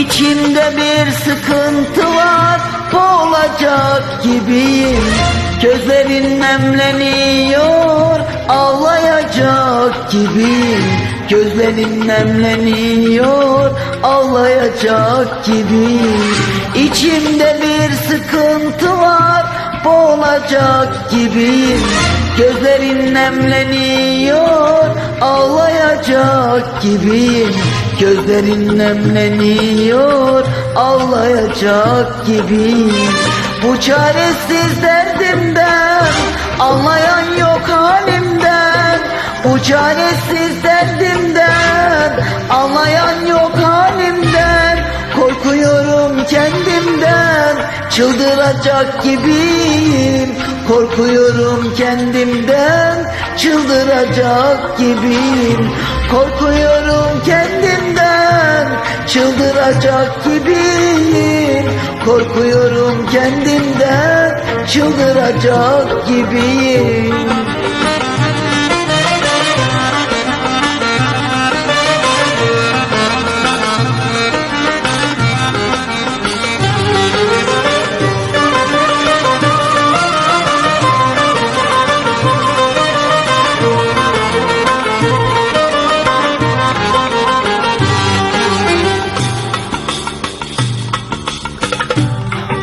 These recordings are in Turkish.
İçimde bir sıkıntı var boğulacak gibiyim. Gözlerin nemleniyor ağlayacak gibiyim. Gözlerin nemleniyor ağlayacak gibiyim. İçimde bir sıkıntı var boğulacak gibiyim. Gözlerin nemleniyor ağlayacak gibiyim. Gözlerin nemleniyor. Ağlayacak gibiyim. Bu çaresiz derdimden anlayan yok halimden. Bu çaresiz derdimden anlayan çıldıracak gibiyim. Korkuyorum kendimden. Çıldıracak gibiyim. Korkuyorum kendimden. Çıldıracak gibiyim. Korkuyorum kendimden. Çıldıracak gibiyim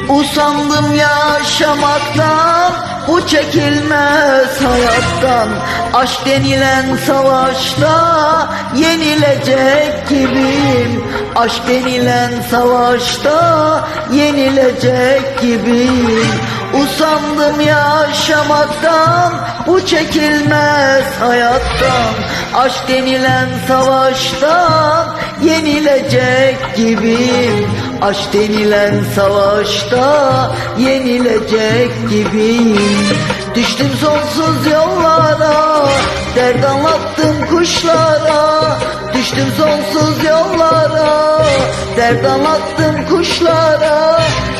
Usandım yaşamaktan Bu çekilmez hayattan. Aşk denilen savaşta Yenilecek gibiyim. Aşk denilen savaşta Yenilecek gibiyim. Usandım yaşamaktan Bu çekilmez hayattan. Aşk denilen savaştan Yenilecek gibiyim Aşk denilen savaşta Yenilecek gibiyim. Düştüm sonsuz yollara Dert anlattım kuşlara. Düştüm sonsuz yollara Dert anlattım kuşlara.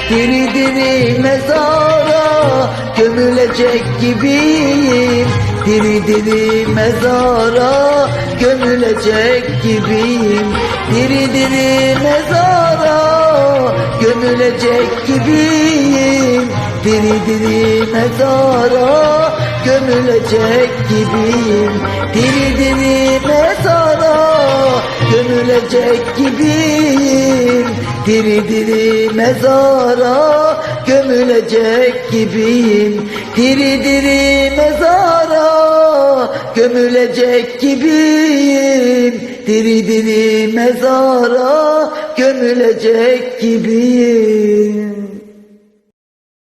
Diri diri mezara Gömülecek gibiyim. Diri diri mezara Gömülecek gibiyim. Diri diri mezara Gömülecek gibiyim. Diri diri mezara Gömülecek gibiyim. Diri diri mezara Gömülecek gibiyim. Diri diri mezara Gömülecek gibiyim. Diri diri mezara Gömülecek gibiyim. Diri diri mezara Gömülecek gibiyim